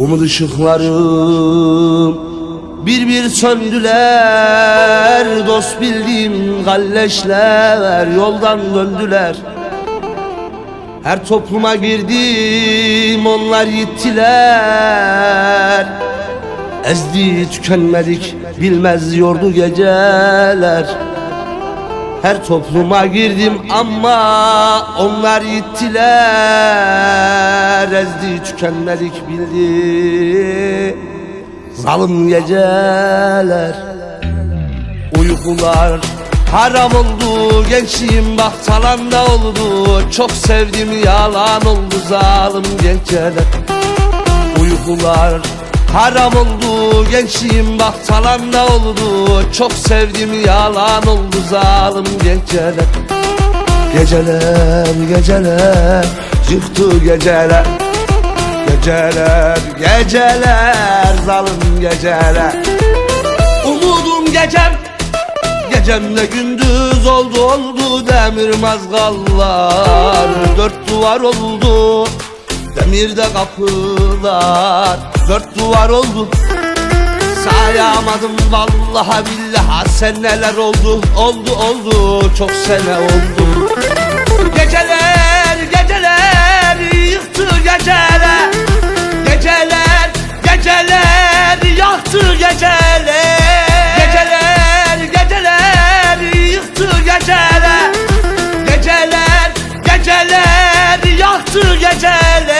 Umut ışıklarım bir bir söndüler. Dost bildiğim galleşler yoldan döndüler. Her topluma girdim onlar gittiler Ezdi tükenmedik bilmez yordu geceler her topluma girdim ama onlar gittiler Ezdi tükenmedik bildi. Zalim geceler Uykular haram oldu. Gençliğim bak talanda oldu. Çok sevdim yalan oldu zalim geceler. Uykular haram oldu Gençliğim bak talanda oldu. Çok sevdim yalan oldu zalim geceler. Geceler geceler Yıktı geceler. Geceler geceler Zalim geceler. Umudum gecem Gecemde gündüz oldu oldu demir mazgallar. Dört duvar oldu Demirde kapılar Dört duvar oldu. Sayamadım vallahi billahi seneler oldu Oldu oldu çok sene oldu. Geceler geceler yıktı geceler. Geceler geceler yaktı geceler. Geceler geceler yıktı geceler. Geceler geceler yaktı geceler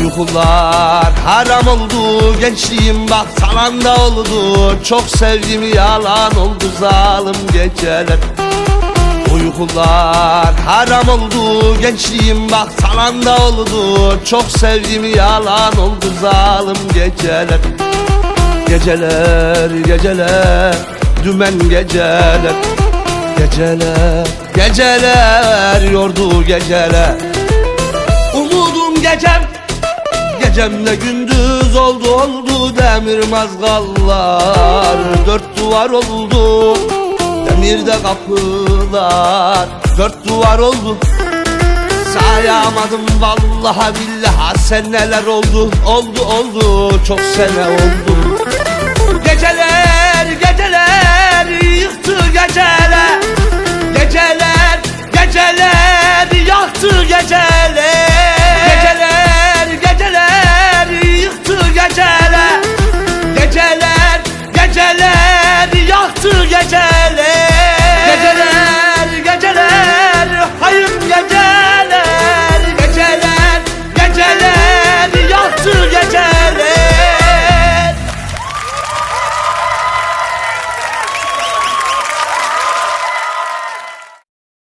Uykular. Haram oldu gençliğim bak salanda oldu. Çok sevdim yalan oldu zalim geceler. Uykular haram oldu gençliğim bak salanda oldu. Çok sevdim yalan oldu zalim geceler. Geceler geceler dümen geceler. Geceler geceler yordu geceler. Umudum gecem Gecemde gündüz oldu oldu demir mazgallar. Dört duvar oldu demirde kapılar. Dört duvar oldu sayamadım vallahi billahi seneler oldu Oldu oldu çok sene oldu. Geceler geceler yıktı geceler